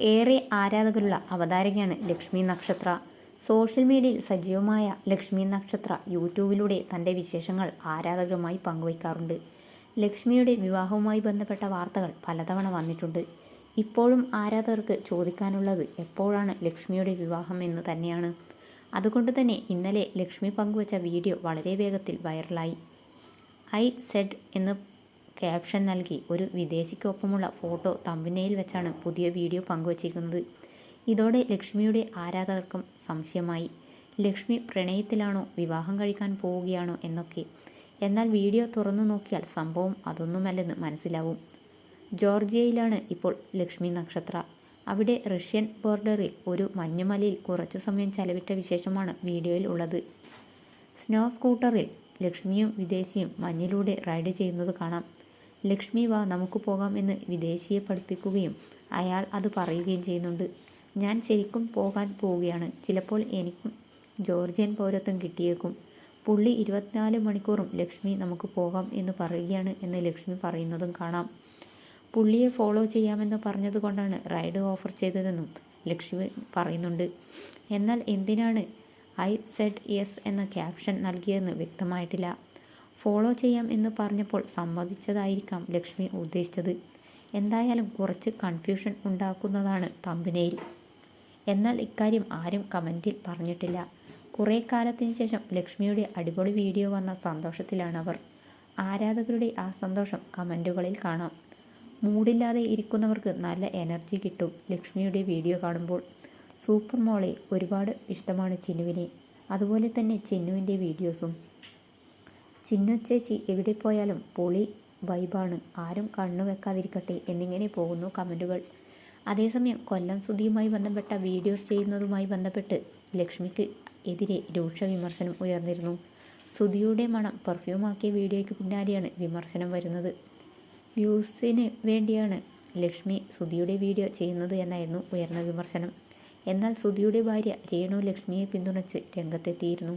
ഏറെ ആരാധകരുള്ള അവതാരകയാണ് ലക്ഷ്മി നക്ഷത്ര. സോഷ്യൽ മീഡിയയിൽ സജീവമായ ലക്ഷ്മി നക്ഷത്ര യൂട്യൂബിലൂടെ തന്റെ വിശേഷങ്ങൾ ആരാധകരുമായി പങ്കുവയ്ക്കാറുണ്ട്. ലക്ഷ്മിയുടെ വിവാഹവുമായി ബന്ധപ്പെട്ട വാർത്തകൾ പലതവണ വന്നിട്ടുണ്ട്. ഇപ്പോഴും ആരാധകർക്ക് ചോദിക്കാനുള്ളത് എപ്പോഴാണ് ലക്ഷ്മിയുടെ വിവാഹം എന്ന് തന്നെയാണ്. അതുകൊണ്ട് തന്നെ ഇന്നലെ ലക്ഷ്മി പങ്കുവച്ച വീഡിയോ വളരെ വേഗത്തിൽ വൈറലായി. ഐ സെഡ് എന്ന് ക്യാപ്ഷൻ നൽകി ഒരു വിദേശിക്കൊപ്പമുള്ള ഫോട്ടോ തമ്പിനയിൽ വെച്ചാണ് പുതിയ വീഡിയോ പങ്കുവച്ചിരിക്കുന്നത്. ഇതോടെ ലക്ഷ്മിയുടെ ആരാധകർക്കും സംശയമായി. ലക്ഷ്മി പ്രണയത്തിലാണോ വിവാഹം കഴിക്കാൻ പോവുകയാണോ എന്നൊക്കെ. എന്നാൽ വീഡിയോ തുറന്നു നോക്കിയാൽ സംഭവം അതൊന്നുമല്ലെന്ന് മനസ്സിലാവും. ജോർജിയയിലാണ് ഇപ്പോൾ ലക്ഷ്മി നക്ഷത്ര. അവിടെ റഷ്യൻ ബോർഡറിൽ ഒരു മഞ്ഞുമലയിൽ കുറച്ചു സമയം ചെലവിട്ട വിശേഷമാണ് വീഡിയോയിൽ ഉള്ളത്. സ്നോ സ്കൂട്ടറിൽ ലക്ഷ്മിയും വിദേശിയും മഞ്ഞിലൂടെ റൈഡ് ചെയ്യുന്നത് കാണാം. ലക്ഷ്മി വാ നമുക്ക് പോകാം എന്ന് വിദേശിയെ പഠിപ്പിക്കുകയും അയാൾ അത് പറയുകയും ചെയ്യുന്നുണ്ട്. ഞാൻ ശരിക്കും പോകാൻ പോവുകയാണ്. ചിലപ്പോൾ എനിക്കും ജോർജിയൻ പൗരത്വം കിട്ടിയേക്കും. പുള്ളി ഇരുപത്തിനാല് മണിക്കൂറും ലക്ഷ്മി നമുക്ക് പോകാം എന്ന് പറയുകയാണ് എന്ന് ലക്ഷ്മി പറയുന്നതും കാണാം. പുള്ളിയെ ഫോളോ ചെയ്യാമെന്ന് പറഞ്ഞതുകൊണ്ടാണ് റൈഡ് ഓഫർ ചെയ്തതെന്നും ലക്ഷ്മി പറയുന്നുണ്ട്. എന്നാൽ എന്തിനാണ് ഐ സെഡ് എസ് എന്ന ക്യാപ്ഷൻ നൽകിയതെന്ന് വ്യക്തമായിട്ടില്ല. ഫോളോ ചെയ്യാം എന്ന് പറഞ്ഞപ്പോൾ സമ്മതിച്ചതായിരിക്കാം ലക്ഷ്മി ഉദ്ദേശിച്ചത്. എന്തായാലും കുറച്ച് കൺഫ്യൂഷൻ ഉണ്ടാക്കുന്നതാണ് തമ്പനയിൽ എന്നാൽ ഇക്കാര്യം ആരും കമന്റിൽ പറഞ്ഞിട്ടില്ല. കുറേ കാലത്തിന് ശേഷം ലക്ഷ്മിയുടെ അടിപൊളി വീഡിയോ വന്ന സന്തോഷത്തിലാണ് അവർ ആരാധകരുടെ ആ സന്തോഷം കമന്റുകളിൽ കാണാം. മൂടില്ലാതെ ഇരിക്കുന്നവർക്ക് നല്ല എനർജി കിട്ടും ലക്ഷ്മിയുടെ വീഡിയോ കാണുമ്പോൾ. സൂപ്പർ മോളെ ഒരുപാട് ഇഷ്ടമാണ് ചിന്നുവിനെ. അതുപോലെ തന്നെ ചിന്നുവിന്റെ വീഡിയോസും ചിന്നു ചേച്ചി എവിടെ പോയാലും പൊളി വൈബാണ്. ആരും കണ്ണു വെക്കാതിരിക്കട്ടെ എന്നിങ്ങനെ പോകുന്നു കമന്റുകൾ അതേസമയം കൊല്ലം സുധിയുമായി ബന്ധപ്പെട്ട വീഡിയോസ് ചെയ്യുന്നതുമായി ബന്ധപ്പെട്ട് ലക്ഷ്മിക്ക് എതിരെ രൂക്ഷ വിമർശനം ഉയർന്നിരുന്നു. സുധിയുടെ മണം പെർഫ്യൂമാക്കിയ വീഡിയോയ്ക്ക് പിന്നാലെയാണ് വിമർശനം വരുന്നത്. വ്യൂസിന് വേണ്ടിയാണ് ലക്ഷ്മി സുധിയുടെ വീഡിയോ ചെയ്യുന്നത് എന്നായിരുന്നു ഉയർന്ന വിമർശനം. എന്നാൽ സുധിയുടെ ഭാര്യ രേണു ലക്ഷ്മിയെ പിന്തുണച്ച് രംഗത്തെത്തിയിരുന്നു.